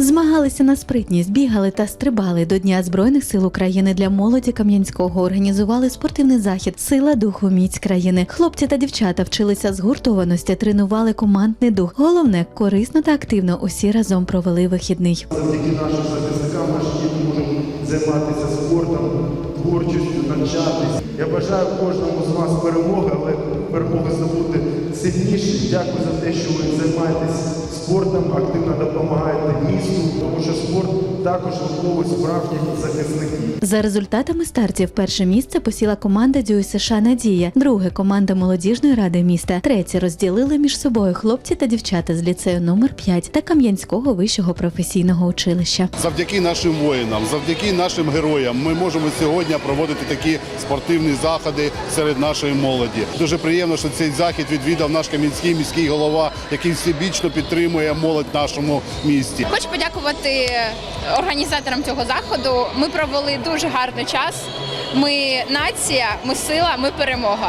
Змагалися на спритність, бігали та стрибали до Дня Збройних сил України для молоді Кам'янського. Організували спортивний захід Сила духу міць країни. Хлопці та дівчата вчилися згуртованості, тренували командний дух. Головне, корисно та активно усі разом провели вихідний. Завдяки нашим захисникам наші діти можуть займатися спортом, творчістю, навчатись. Я бажаю кожному з вас перемоги, але перемоги здобути сильніше. Дякую за те, що ви займаєтесь спортом, активно допомагаєте також виховує справжніх захисників. За результатами стартів перше місце посіла команда Дюй США Надія, друге команда молодіжної ради міста. Третє розділили між собою хлопці та дівчата з ліцею номер 5 та Кам'янського вищого професійного училища. Завдяки нашим воїнам, завдяки нашим героям, ми можемо сьогодні проводити такі спортивні заходи серед нашої молоді. Дуже приємно, що цей захід відвідав наш кам'янський міський голова, який всебічно підтримує молодь в нашому місті. Хочу подякувати організаторам цього заходу. Ми провели дуже гарний час. Ми нація, ми сила, ми перемога.